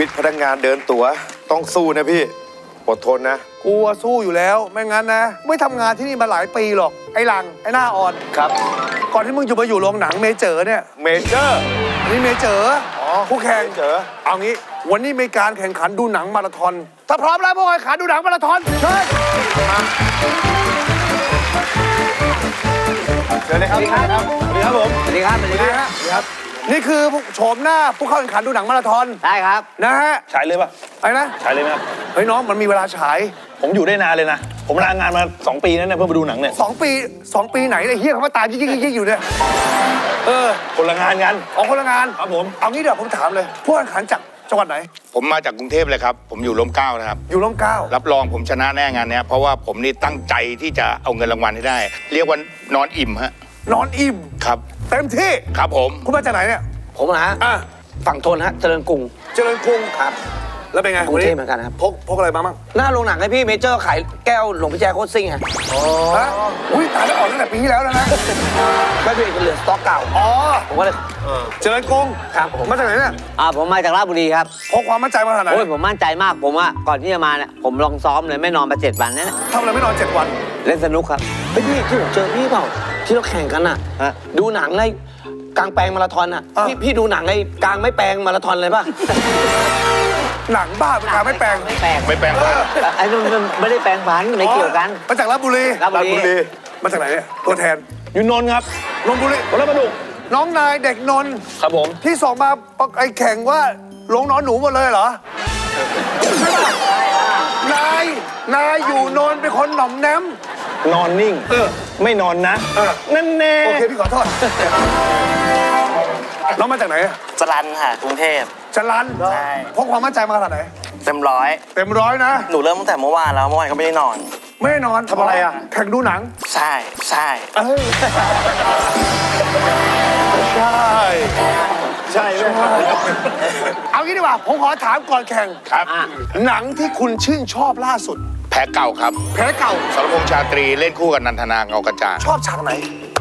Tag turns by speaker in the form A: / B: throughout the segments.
A: วิตพนักงานเดินตั๋วต้องสู้นะพี่อดทนนะ
B: กูอะสู้อยู่แล้ว ไม่งั้นนะ ไม่ทำงานที่นี่มาหลายปีหรอก ไอ้หลัง ไอ้หน้าอ่อน
A: ครับ
B: ก่อนที่มึงจะมาอยู่โรงหนังเมเจอร์เนี่ย
A: เมเจอร์
B: อันนี้เมเจอร์
A: อ๋อ
B: ผู้แข่ง
A: เมเจอร์
B: เอางี้ วันนี้มีการแข่งขันดูหนังมาราธอน ถ้าพร้อมแล้วพวกแข่งขันดูหนังมาราธอนเชิญ
A: เชิญเลยครับครับสวัสดีครับผม
C: สวัสดีครับสวัสดี
B: นี่
C: ครับ
B: ฮะ นี่คือโฉมหน้าผู้เข้าแข่งขันดูหนังมาราธอน
C: ได้ครับ
B: นะฮะ
D: ฉายเลยป่ะ
B: ไอ้นะ
D: ฉายเลยไหมครับ
B: เฮ้ยน้องมันมีเวลาฉาย
D: ผมอยู่ได้นานเลยนะ ผมลางานมา 2 ปีนั่นเนี่ยเพื่อมาดูหนังเนี่ย
B: สองปีสองปีไหนเนี่ยเฮียเขามาตามยิ่งๆๆๆอยู่เนี่ยเออ
D: คนละงานกัน
B: ออกคนละงาน
D: ครับผม
B: เอางี้เดี๋ยวผมถามเลย ผู้แข่งขันจากจังหวัดไหน
E: ผมมาจากกรุงเทพเลยครับ ผมอยู่ร่มเกล้านะครับ
B: อยู่ร่มเกล้า
E: รับรองผมชนะแน่งานเนี้ยเพราะว่าผมนี่ตั้งใจที่จะเอาเงินรางวัลให้ได้ เรียกว่านอนอิ่มฮะ
B: นอนอิ่ม
E: ครับ
B: เต็มที่
E: ครับผม
B: คุณมาจากไหนเนี่ย
C: ผมนะฮะ
B: อะ
C: ฝั่งทนฮะเจริญกรุง
B: เจริญกรุง
C: ครับ
B: แล้วเป็นไง
C: กรุงเทพเหมือนกันครับ
B: พกพกอะไรมาบ้าง
C: หน้าโรงหนังให้พี่เมเจอร์ขายแก้วหลวงพี่แจ๊โคตรซิ่งอะ
B: ฮะอุ้ยตายแล้วออกตั้งแต่ปีที่แล้วแล้วนะ
C: ไม่เป็นเหลือสต็อกเก่า
B: อ๋อ
C: ผมก็เลย
B: เจริญกรุง
C: ครับผม
B: มาจากไหนเนี่ย
F: อ่าผมมาจากราชบุรีครับ
B: พกความมั่นใจมาขนาดไหน
F: โอ้ยผมมั่นใจมากผมว่าก่อนที่จะมาเนี่ยผมลองซ้อมเลยไม่นอนมาเจ็ดวันนั่นแหละ
B: ทำอะไรไม่นอนเจ็ดวัน
F: เล่นสนุกครับ
C: เฮ้ยพี่ที่ผมเจอพี่เปล่า ที่เราแข่งกันอะ
F: ฮะ
C: ดูหนังไอ้กลางแปลงมาราธอนอะ
B: อะ
C: พี่พี่ดูหนังไอ้กลางไม่แปลงมาราธอนเลยป่ะ
B: หนังบ้าเป็นการไม่แปลง
F: ไม่แปลง
E: ไม่แปลงฟัน
F: ไอ้นู่นมันไม่ได้แปลงฟันไม่เกี่ยวกัน
B: มาจากราชบุรี
F: ราชบุรี
B: มาจากไหนเนี่ยตัวแทน
D: อยู่นนท์ครับ
B: นนทบุรี
D: คนละประดุก
B: น้องนายเด็กนนท์
D: ครับผม
B: ที่ส่งมาไอ้แข่งว่าลงนอนหนูหมดเลยเหรอใช่ปะนายนายอยู่นนท์เป็นคนหน่อมแนม
D: นอนนิ่ง
B: เออ
D: ไม่นอนนะ
B: เออ
D: นั่นแน่
B: โอเคพี่ขอโทษน้องมาจากไหนอะ
G: จรันค่ะกรุงเทพ
B: จรัน
G: ใช่
B: พกความมั่นใจมาขนาดไหน
G: เต็มร้อย
B: เต็มร้อยนะ
G: หนูเริ่มตั้งแต่เมื่อวานแล้วเมื่อวานก็ไม่ได้นอน
B: ไม่ได้นอนทำอะไรอะแข่งดูหนัง
G: ใช่ใช่
B: เอ้ยใช่ ใช่ใช่เอางี้ดีกว่า ผมขอถามก่อนแข่ง
E: ครับ
B: หนังที่คุณชื่นชอบล่าสุด
E: แพ้เก่าครับ
B: แพ้เก่า
E: สรพงษ์ชาตรีเล่นคู่กับนันทนาเงากระจ่าง
B: ชอบฉากไหน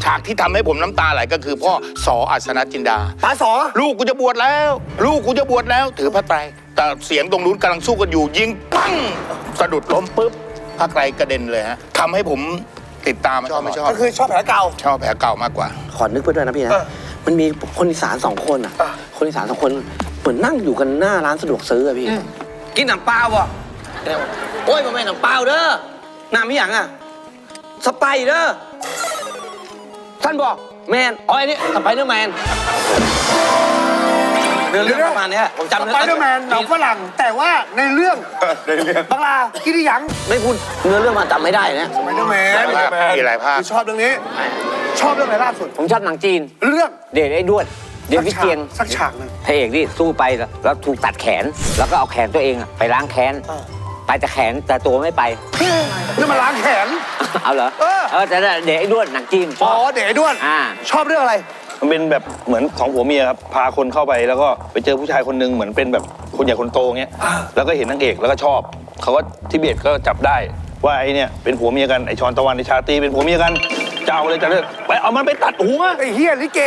E: ฉากที่ทำให้ผมน้ำตาไหลก็คือพ่อสออัศนจินดา
B: ตาสอ
E: ลูกกูจะบวชแล้ว ลูกกูจะบวชแล้ว ถือพระไตรแต่เสียงตรงนู้นกำลังสู้กันอยู่ ยิงปั้งสะดุดล้มปุ๊บพระไตรกระเด็นเลยฮะทำให้ผมติดตามชอบไม่ชอบ
B: ก็คือชอบแผลเก่า
E: ชอบแผลเก่ามากกว่า
C: ขอนึกไปด้วยนะพี่นะ
B: เออ
C: มันมีคนอีสานสองคนอะ
B: อะ
C: คนอีสานสองคนเหมือนนั่งอยู่กันหน้าร้านสะดวกซื้ออะพี่ กินหนังเปล่า บ่โอ้ยมันไม่หนังเปล่าเด้อน้ำไม่หยังอะ สไปเดอร์ท่านบอกแมนอ๋อไอ้นี่สไปเดอร์แมนเรื่องเรื่องประมาณเนี้ยผมจำ
B: สไปเดอร์แมนหนังฝรั่งแต่ว่าในเรื่อง
E: ในเรื่อง
B: บังลากิริยัง
C: ไม่พูดเนื้อเรื่องมาจำไม่ได้นะ
B: สไปเดอร์แมน
E: หลายภาคมีหลายภาค
B: คือชอบเรื่องนี้ ชอบเรื่องไหนล่าสุด
F: ผมชอบหนังจีน
B: เรื่อง
F: เดชไอ้ด้วนเดชวิเชียน
B: สักฉากหนึ่ง
F: พระเอกนี่สู้ไปแล้วแล้วถูกตัดแขน แล้วก็เอาแขนตัวเองอะไปล้างแค้น
B: อ่า
F: ไปแต่แขนแต่ตัวไม่ไป
B: นี่มาล้างแขน
F: เอาเหรอ
B: เออ
F: เออแต่เดชไอ้ด้วนหนังจีนช
B: อ๋อ
F: อบ
B: เด๋ด้วน
F: อ่า
B: ชอบเรื่องอะไร
D: มันเป็นแบบเหมือนสองผัวเมียครับพาคนเข้าไปแล้วก็ไปเจอผู้ชายคนหนึงเหมือนเป็นแบบคนใหญ่คนโตเงี้ยแล้วก็เห็นนางเอกแล้วก็ชอบเขาก็ทิเบตก็จับได้ว่าไอ้เนี่ยเป็นผัวเมียกันไอ้ชอนตะวันไอ้ชาตรีเป็นผัวเมียกัน เจ้าเลยจะเลิกไปเอามันไปตัดหัว
B: ไอ้เฮียลิเก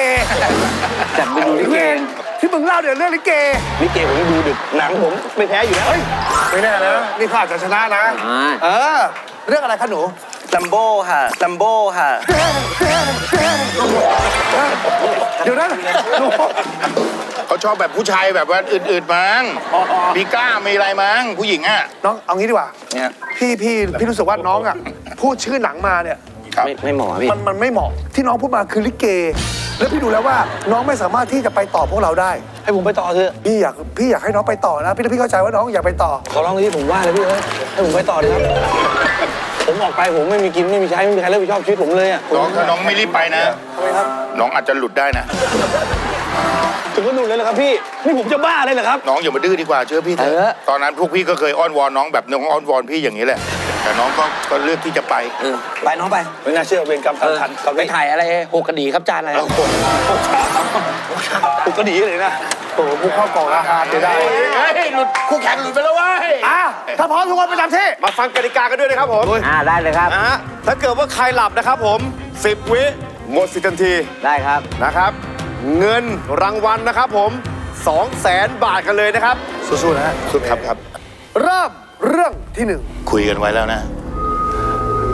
F: จัดไปดูลิ
B: ไอ้
F: เก
B: เวนที่มึงเล่าเดี๋ยวเรื่องลิเก
D: นี่เกผมดูดึกหนังผมไม่แพ้อยู่แล้ว
B: เฮ้ยไม่แน่นะนี่เขาอาจจะชนะนะ
F: อ่า
B: เออ เรื่องอะไรคะหนู
G: ลัมโบ้ค่ะลัมโบ้ค่ะ
B: เดี๋ยวนะหนู
E: เขาชอบแบบผู้ชายแบบว่าอืดๆมั้งมีกล้ามีอะไรมั้งผู้หญิงอะ
B: น้องเอางี้ดีกว่า
D: เนี่ย
B: พี่พี่พี่รู้สึกว่าน้องอะ พูดชื่อหนังมาเนี่ย
E: ครับ
C: ไม่ไม่เหมาะอะพี่
B: มันมันไม่เหมาะที่น้องพูดมาคือลิเก แล้วพี่ดูแล้วว่าน้องไม่สามารถที่จะไปต่อพวกเราได้
D: ให้ผมไปต่อเถอะ
B: พี่อยากพี่อยากให้น้องไปต่อนะพี่พี่เข้าใจว่าน้องอยากไปต่อ
D: ขอร้องที่ผมว่าเลยพี่เอ้ยให้ผมไปต่อเลยครับ ผมออกไปผมไม่มีกินไม่มีใช้ไม่มีใครรับผิดชอบชีวิตผมเลยอะ
E: น้องถ้าน้องไม่รีบไปนะ
B: ทำไมครับ
E: น้องอาจจะหลุดได้นะ
D: ถึงก็หนุนเลยเหรอครับพี่นี่ผมจะบ้าเลยเหรอครับ
E: น้องอย่ามาดื้อดีกว่าเชื่อพี่เถ
F: เออ
E: อะตอนนั้นพวกพี่ก็เคยอ้อนวอนน้องแบบน้องอ้อนวอนพี่อย่างนี้แหละ แต่น้องก็ก็เลือกที่จะไป
C: เออไปน้องไป
D: ไม่น่าเชื่อเป็นกรรม
C: เออ
D: ทันครับ
C: ไปถ่ายอะไรหกกระดีครับจานอะไร
E: เอาคน
D: ปกติเลยนะ
B: โอ้โหผู้เข้ากล่องอาหารจะได้
E: เฮ้ยหลุดคู่แข่งหลุดไปแล้วเว้ย
B: อะถ้าพร้อมทุกคนประจำที่
A: มาฟังกติกากันด้วยนะครับผม
F: อ่าได้เลยครับ
A: นะฮะถ้าเกิดว่าใครหลับนะครับผม 10 วิหมดสิทธิ์ทันที
F: ได้ครับ
A: นะครับ เงินรางวัลนะครับผม 2 0 0แสนบาทกันเลยนะครับ
B: สู้ๆนะฮะ
E: สุดครับครับ
B: เริ่ม เรื่องที่หนึ่ง
E: คุยกันไว้แล้วนะ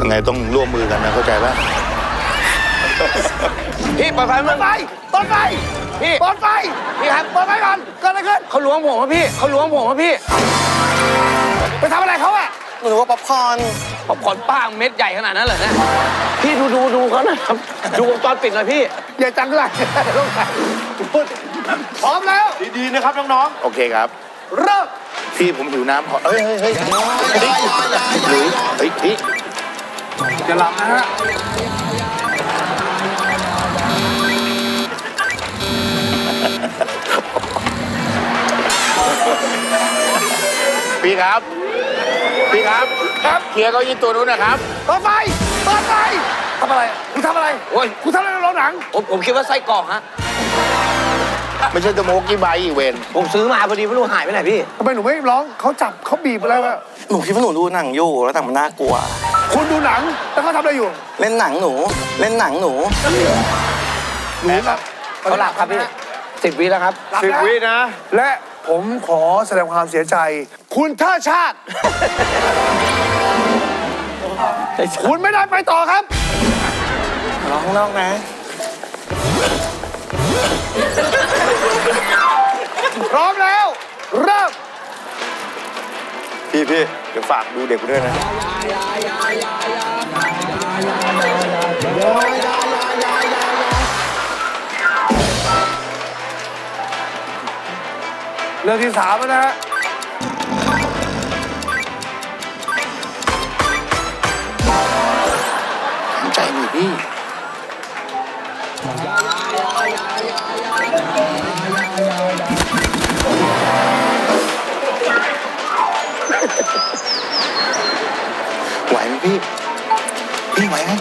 E: ยังไงต้องร่วมมือกันนะเข้าใจป่ะ
C: พี่เปิดไฟมัน
B: ไฟเปิดไฟ
C: พี่
B: เปิดไฟ
C: พี่ครับ
B: เปิดไฟก่อนเกิดอะไรขึ้น
C: เขาล้วงผมอะพี่เขาล้วงผมอะพี่
B: ไปทำอะไรเขาอะ
G: หนูว่าป๊อปคอร์น
C: ปอบผ่อนป้างเม็ดใหญ่ขนาดนั้นเหรอเนี่ยพี่ดูดูดูเขาหนะครับดูวงจรปิดหน่อยพี่
B: อย่าจังไรลงไปพูดพร้อมแล้ว
A: ดีๆนะครับน้อง
E: โอเคครับ
B: เริ่ม
E: พี่ผมหิวน้ำขอเฮ้ยเฮ้ยเฮ้ยเฮ้ยหรือเฮ้ยพี่
B: อย่าหลับนะฮะ
E: พี่ครับ พี่ครับ ครับเคลียร์เก้าอี้ตัวนู้นนะครับ
B: เปิดไฟเปิดไฟทำอะไรคุณทำอะไร
C: โอ้ย
B: คุณทำอะไรในโรงหนัง
C: ผมผมคิดว่าไส้กรอกฮะ
E: ไม่ใช่สโมกกี้ไบค์อีเวน
C: ผมซื้อมาพอดีไม่รู้หายไปไหนพี่
B: ทำไมหนูไม่ร้องเขาจับเขาบีบอะไรวะ
G: หนูคิดว่าหนูดูหนังอยู่แล้วแต่มันน่ากลัว
B: คุณดูหนังแล้วเขาทำอะไรอยู่
G: เล่นหนังหนู เล่นหนังหนู
B: หนูหลับ
C: เขาหลับครับพี่สิบวิแล้วครับ
B: หลับ
A: ๆสิบ
B: นะ
A: วินะ
B: และผมขอแสดงความเสียใจ คุณท่าชาติ คุณไม่ได้ไปต่อครับ
G: รอข้างนอกนะ
B: พร้อมแล้ว เริ่ม
A: พี่พี่เดี๋ยวฝากดูเด็กกูด้วยนะ
B: เรื่องที่สามแล้วนะฮะ
E: ไหวไหม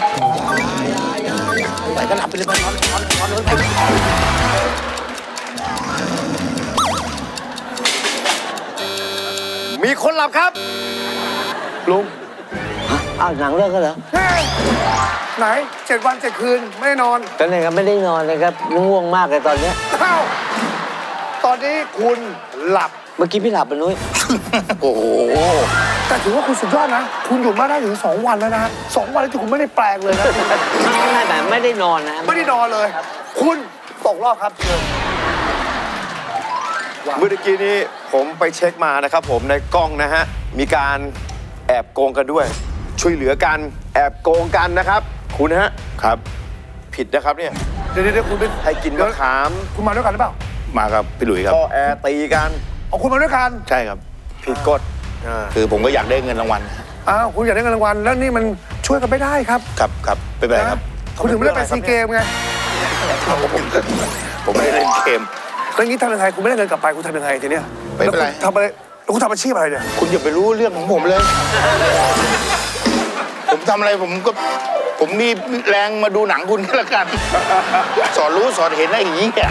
E: ไหวก็หลับไปเลยนอนนอนนอนนอนไป
A: มีคนหลับครับ
B: ลุง
F: อ้าวหนังเลิกกันเหรอ
B: เฮ้ยไหนเจ็ดวันเจ็ดคืน ไม่ได้นอน
F: ก็เนี่ยครับไม่ได้นอนเลยครับง่วงมากเลยตอนเนี้ย
B: อ้าวตอนนี้คุณหลับ
F: เมื่อกี้พี่หลับไปนุ้ย
E: โอ้โห
B: แต่ถือว่าคุณสุดยอดนะ คุณอยู่มาได้ถึง 2 วันแล้วนะฮะสองวันแล้วที่คุณไม่ได้แปลงเลยนะ
F: ไม่ไม่แต่ไม่ได้นอนนะ
B: ไม่ได้นอนเลย คุณตกรอบครับเชิญ
A: เมื่อกี้นี้ผมไปเช็คมานะครับผมในกล้องนะฮะ มีการแอบโกงกันด้วย ช่วยเหลือกันแอบโกงกันนะครับ คุณฮะ
E: ครับ
A: ผิดนะครับเนี่ย
B: เดี๋ยวเดี๋ยวคุณเป็น
A: ให้กินมะขาม
B: คุณมาด้วยกันหรือเปล่า
E: มาครับพี่หลุยส์ครับ
A: พ่อแอร์ตีกัน
B: เอาคุณมาด้วยกัน
E: ใช่ครับ
A: ผิดกฎอ่า
E: คือผมก็อยากได้เงินรางวัล
B: อ้าวคุณอยากได้เงินรางวัลแล้วนี่มันช่วยกันไม่ได้ครับ
E: ครับครับไม่เป็นไรครับ
B: นะคุณถึงไม่ได้ไปซีเกมไง
E: ผมผมไม่ได้เล่นเกม
B: แล้วอย่างนี้ทำยังไงคุณไม่ได้เงินกลับไปคุณทำยังไงทีเนี้ย
E: ไม่เป็นไร
B: แล้วคุณทำอะไรแล้วคุณทำอาชีพอะไรเนี่ย
E: คุณอย่าไปรู้เรื่องของผมเลย ผมทำอะไรผมก็ผมมีแรงมาดูหนังคุณก็แล้วกัน สอนรู้สอนเห็นอะไรอย่างนี้ย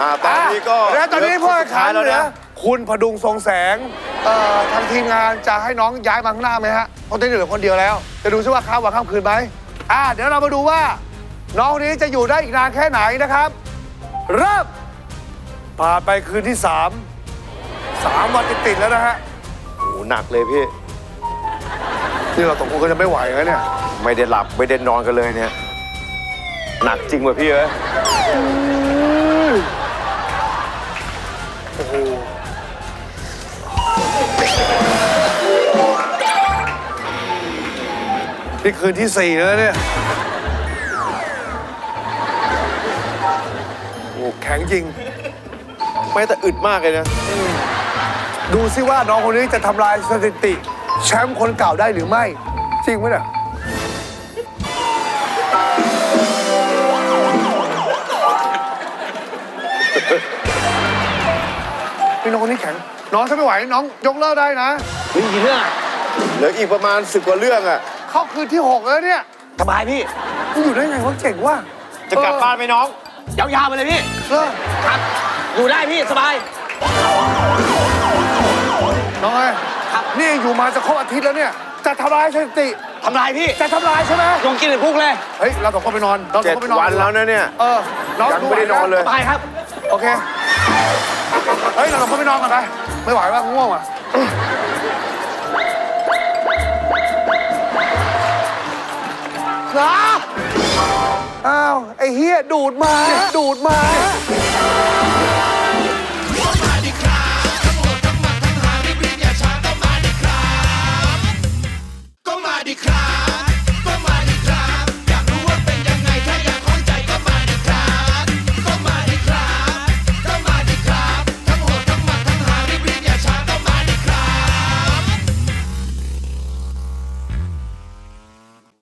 A: อ่าตอนนี้ก็
B: แล้วตอนนี้
A: เหลื
B: ผู้
A: ค
B: แข่งขัน
A: สุดท้ายแล้ว
B: เหลือ
A: นะ
B: คุณพดุงทรงแสง เอ่อทางทีมงานจะให้น้องย้ายมาข้างหน้าไหมฮะเพราะตอนนี้เหลือคนเดียวแล้ว จะดูซิว่าข้ามวันข้ามคืนไหมอ่าเดี๋ยวเรามาดูว่า น้องคนนี้จะอยู่ได้อีกนานแค่ไหนนะครับ เริ่มผ่านไปคืนที่สามสามวันติดๆแล้วนะฮะ
A: โอ้โหหนักเลยพี่
B: นี่เราตกลงกันจะไม่ไหวแล้วเนี่ย
A: ไม่ได้หลับไม่ได้นอนกันเลยเนี่ย หนักจริงว่ะพี่เอ้ย
B: โอ้โห นี่คืนที่สี่แล้วเนี่ย โอ้แข็งจริง
A: ไม่แต่อึดมากเลยนะ
B: ดูซิว่าน้องคนนี้จะทำลายสถิติ แชมป์คนเก่าได้หรือไม่ จริงไหมเนี่ย พี่น้องคนนี้แข็ง น้องถ้าไม่ไหว น้องยกเลิกได้นะ
C: เฮ้ยกี่เรื่องอะ
A: เหลืออีกประมาณสิบกว่าเรื่องอะ
B: เข้าคืนที่6แล้วเนี่ย
C: สบายพี่
B: มึงอยู่ได้ไงวะเก่งว่ะ
A: จะกลับบ้านไหมน้อง
C: ยาวๆไปเลยพี่
B: เออ
C: ครับ อยู่ได้พี่สบาย
B: น้องเอ้ย
C: ครับ
B: นี่อยู่มาจะครบอาทิตย์แล้วเนี่ย จะทำลายสถิติ
C: ทำลายพี่
B: จะทำลายใช่ไหม
C: ลงกินในคุกเลย
B: เฮ้ย เราสองคนไปนอน เราสอ
A: เจ็
B: ง
A: ด
B: คนไปนอน
A: วันแล้วนะเนี่ย
B: เออน้อง
A: ยังไม่ได้นอนเลย
C: สบายครับ
B: โอเค เฮ้ย เราลงไปนอนกันไปไม่ไหวว่าง่วงอะ หรอ อ้าว ไอ้เฮียดูดมา ดูดมา